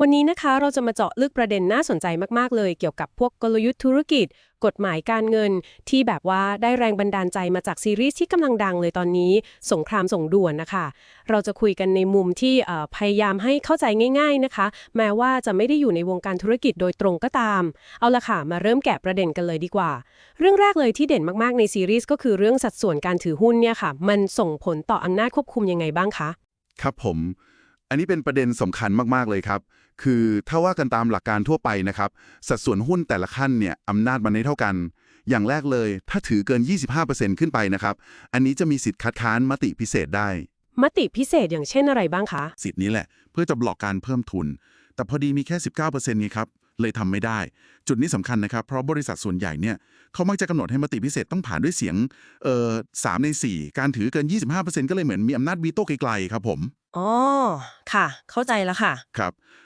วันนี้นะคะเราจะมาเจาะลึกประเด็นน่าสนใจมาก ๆ เลย เกี่ยวกับพวกกลยุทธ์ธุรกิจ กฎหมายการเงิน ที่แบบว่าได้แรงบันดาลใจมาจากซีรีส์ที่กำลังดังเลยตอนนี้ สงครามส่งด่วนนะคะ เราจะคุยกันในมุมที่พยายามให้เข้าใจง่าย ๆนะคะ แม้ว่าจะไม่ได้อยู่ในวงการธุรกิจโดยตรงก็ตาม เอาละค่ะมาเริ่มแกะประเด็นกันเลยดีกว่า เรื่องแรกเลยที่เด่นมากๆในซีรีส์ก็คือเรื่องสัดส่วนการถือหุ้นเนี่ยค่ะ มันส่งผลต่ออำนาจควบคุมยังไงบ้างคะ ครับผม อันนี้เป็นประเด็นสำคัญมากๆเลยครับ คือถ้าว่ากันตามหลักการทั่วไปนะครับ สัดส่วนหุ้นแต่ละขั้นเนี่ยอำนาจมันไม่เท่ากัน อย่างแรกเลย ถ้าถือเกิน 25%ขึ้นไปนะครับ อันนี้จะมีสิทธิ์คัดค้านมติพิเศษได้ มติพิเศษอย่างเช่นอะไรบ้างคะ สิทธิ์นี้แหละ เพื่อจะบล็อกการเพิ่มทุน แต่พอดีมีแค่ 19%ไงครับเลยทำไม่ได้ จุดนี้สำคัญนะครับ เพราะบริษัทส่วนใหญ่เนี่ยเขามักจะกำหนดให้มติพิเศษต้องผ่านด้วยเสียงเอ่อสามใน 4 การถือเกิน 25%ก็เลยเหมือนมีอำนาจวีโต้ไกลๆครับผม อ๋อ ค่ะ เข้าใจแล้วค่ะ ครับ